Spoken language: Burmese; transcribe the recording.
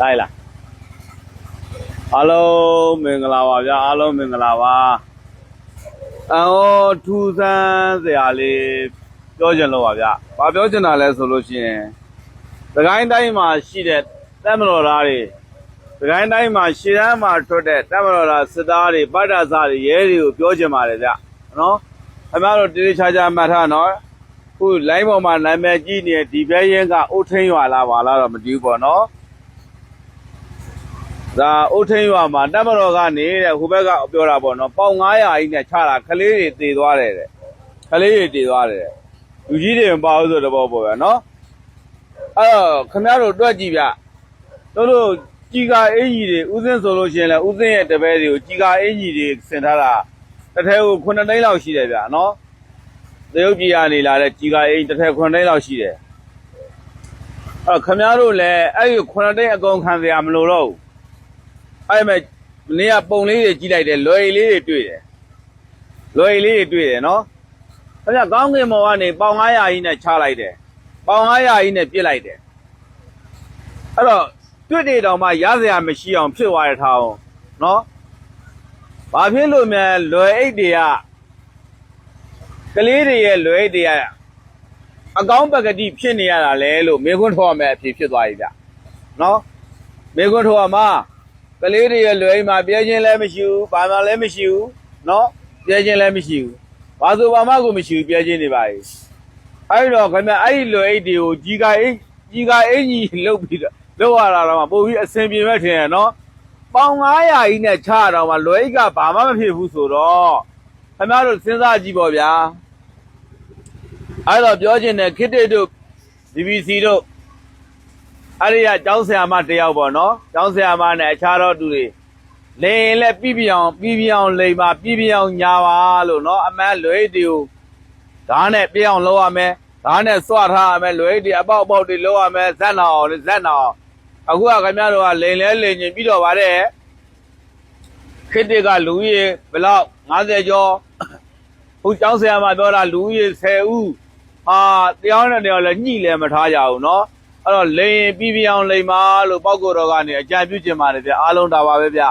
လိုက်လားအားလုံးမင်္ဂလာပါဗျာအားလုံးမင်္ဂလာပါအော်ထူးဆန်းစရာလေးပြောချင်လို့ပါဗျာဘာပြောချင်တာလဲဆိုလို့ရှိရင်သခိုင်းတိုင်းမှာရှိတဲ့တက်မတော်သားတွေသခိုင်းတိုင်းမှာရှေ့တန်းမှာထွက်တဲ့တက်မတော်သားစစ်သားတွေပတ်တာစားတွေရဲတွေကိုပြောချင်ပါတယ်ဗျာနော်ခင်ဗျားတို့တေးချာချာမှတ်ထားနော်ခု line ပေါ်မှာနာမည်ကြီးနေတဲ့ဒီဘဲရင်ကအုတ်ထင်းရွာလားပါလားတော့မသိဘူးပေါ့နော် ဒါအုတ်ထင်းရွာမှာတက်မတော်ကနေတဲ့ဟိုဘက်ကပြောတာပေါ့နော်ပေါင်900ကြီးနဲ့ချတာကလေးတွေတည်သွားတယ်တဲ့ကလေးတွေတည်သွားတယ်တဲ့လူကြီးတွေမပါဘူးဆိုတော့ပေါ့ပေါ့ဗျာနော်အဲ့တော့ခမရတို့တွက်ကြည့်ဗျတို့တို့ကြီးကအင်ကြီးတွေဥစဉ်ဆိုလို့ရှိရင်လည်းဥစဉ်ရဲ့တပည့်တွေကိုကြီးကအင်ကြီးတွေဆင်ထားတာတစ်ထဲကို9သိန်းလောက်ရှိတယ်ဗျာနော်တရုတ်ပြည်ကနေလာတဲ့ကြီးကအင်တစ်ထဲ9သိန်းလောက်ရှိတယ်အဲ့တော့ခမရတို့လည်းအဲ့ဒီ9သိန်းအကုန်ခံစရာမလိုတော့ဘူး အဲ့မဲ့နေကပုံလေးတွေကြီးလိုက်တယ်လွယ်လေးတွေတွေ့တယ်လွယ်လေးတွေတွေ့တယ်နော်ခင်ဗျာကောင်းကင်ဘော်ကနေပေါင်900ကြီးနဲ့ချလိုက်တယ်ပေါင်900ကြီးနဲ့ပြစ်လိုက်တယ်အဲ့တော့တွေ့တယ်တောင်မှရစရာမရှိအောင်ဖြစ်သွားတဲ့ထားအောင်နော်ဘာဖြစ်လို့များလွယ်အိတ်တွေကကလေးတွေရဲ့လွယ်အိတ်တွေကအကောင်းပကတိဖြစ်နေရတာလဲလို့မေခွန်းထောက်ရမယ်အဖြစ်ဖြစ်သွားပြီဗျနော်မေခွန်းထောက်ရမှာ ကလေးတွေရဲ့လွယ်အိမ်မှာပြဲခြင်းလည်းမရှိဘူးဘာမှလည်းမရှိဘူးနော်ပြဲခြင်းလည်းမရှိဘူးဘာဆိုဘာမှကိုမရှိဘူးပြဲခြင်းတွေပါလေအဲ့တော့ခင်ဗျအဲ့ဒီလွယ်အိမ်တွေကိုကြီးကအိမ်ကြီးကအိမ်ကြီးလုတ်ပြီးတော့လောက်ရတာတော့မှပို့ပြီးအဆင်ပြေမဲ့ထင်ရနော်ပေါင်900ကြီးနဲ့ချတော့မှလွယ်အိမ်ကဘာမှမဖြစ်ဘူးဆိုတော့ခင်ဗျားတို့စဉ်းစားကြည့်ပေါ့ဗျာအဲ့တော့ပြောချင်တဲ့ခစ်တေတို့ DVC တို့ အဲ့ဒီကကျောင်းဆရာမတယောက်ပေါ့နော်ကျောင်းဆရာမနဲ့အခြားသောသူတွေလိန်လည်းပြီးပြအောင်ပြီးပြအောင်လိန်ပါပြီးပြအောင်ညာပါလို့နော်အမှန်လွေးတီကိုဓာတ်နဲ့ပြအောင်လုပ်ရမယ်ဓာတ်နဲ့စွထားရမယ်လွေးတီအပေါက်အပေါက်တွေလုပ်ရမယ်ဇက်နာအောင်ဇက်နာအောင်အခုကခင်ဗျားတို့ကလိန်လဲလိန်ချင်းပြီးတော့ပါတယ်ခစ်တစ်ကလူကြီးရေဘယ်လောက်50ကျော်ဟိုကျောင်းဆရာမပြောတာလူကြီးရေ10ဦးဟာတရားနဲ့တရားလည်းညှိလည်းမထားကြဘူးနော် အဲ့တော့လိန်ပြီးပြအောင်လိန်ပါလို့ပောက်ကိုတော်ကနေအကြံပြုချင်ပါတယ်ဗျအားလုံးဒါပါပဲဗျ